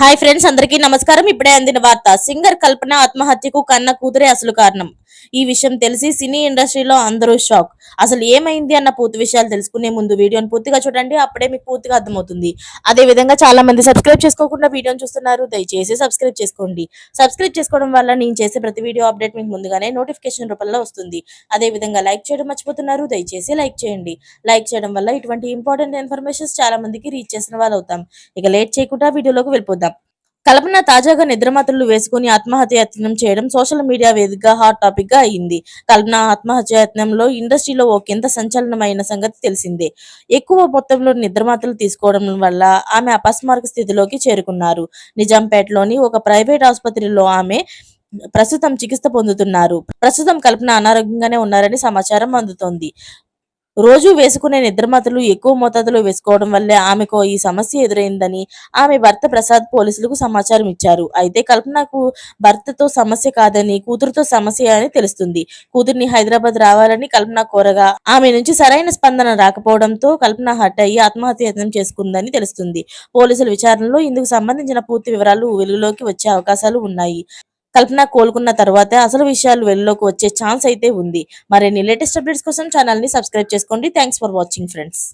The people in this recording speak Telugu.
హాయ్ ఫ్రెండ్స్ అందరికీ నమస్కారం. ఇప్పుడే అందిన వార్త సింగర్ కల్పన ఆత్మహత్యకు కన్న కూతురే అసలు కారణం. ఈ విషయం తెలిసి సినీ ఇండస్ట్రీలో అందరూ షాక్. అసలు ఏమైంది అన్న పూర్తి విషయాలు తెలుసుకునే ముందు వీడియోని పూర్తిగా చూడండి అప్పుడే మీకు పూర్తిగా అర్థమవుతుంది. అదే విధంగా చాలా మంది సబ్స్క్రైబ్ చేసుకోకుండా వీడియోని చూస్తున్నారు దయచేసి సబ్స్క్రైబ్ చేసుకోండి. సబ్స్క్రైబ్ చేసుకోవడం వల్ల నేను చేసే ప్రతి వీడియో అప్డేట్ మీకు ముందుగానే నోటిఫికేషన్ రూపంలో వస్తుంది. అదే విధంగా లైక్ చేయడం మర్చిపోతున్నారు దయచేసి లైక్ చేయండి. లైక్ చేయడం వల్ల ఇటువంటి ఇంపార్టెంట్ ఇన్ఫర్మేషన్స్ చాలా మందికి రీచ్ చేసిన వాళ్ళు అవుతాం ఇక లేట్ చేయకుండా వీడియోలోకి వెళ్ళిపోతాం కల్పన తాజాగా నిద్రమాత్రలు వేసుకుని ఆత్మహత్య యత్నం చేయడం సోషల్ మీడియా వేదికగా హాట్ టాపిక్గా అయింది. కల్పన ఆత్మహత్య యత్నంలో ఇండస్ట్రీలో ఓ కింద సంచలనమైన సంగతి తెలిసిందే. ఎక్కువ మొత్తంలో నిద్రమాత్రలు తీసుకోవడం వల్ల ఆమె అపస్మారక స్థితిలోకి చేరుకున్నారు. నిజాంపేటలోని ఒక ప్రైవేట్ ఆసుపత్రిలో ఆమె ప్రస్తుతం చికిత్స పొందుతున్నారు. ప్రస్తుతం కల్పన అనారోగ్యంగానే ఉన్నారని సమాచారం అందుతోంది. రోజు వేసుకునే నిద్రమాత్రలు ఎక్కువ మోతాదులో వేసుకోవడం వల్లే ఆమెకు ఈ సమస్య ఎదురైందని ఆమె భర్త ప్రసాద్ పోలీసులకు సమాచారం ఇచ్చారు. అయితే కల్పనకు భర్తతో సమస్య కాదని కూతురుతో సమస్య అని తెలుస్తుంది. కూతుర్ని హైదరాబాద్ రావాలని కల్పన కోరగా ఆమె నుంచి సరైన స్పందన రాకపోవడంతో కల్పన హట్ అయ్యి ఆత్మహత్య యత్నం చేసుకుందని తెలుస్తుంది. పోలీసుల విచారణలో ఇందుకు సంబంధించిన పూర్తి వివరాలు వెలుగులోకి వచ్చే అవకాశాలు ఉన్నాయి. కల్పన కోలుకున్న తర్వాత అసలు విషయాలు వెలుగులోకి వచ్చే ఛాన్స్ అయితే ఉంది. మరిన్ని లేటెస్ట్ అప్డేట్స్ కోసం ఛానల్ని సబ్స్క్రైబ్ చేసుకోండి. Thanks for watching friends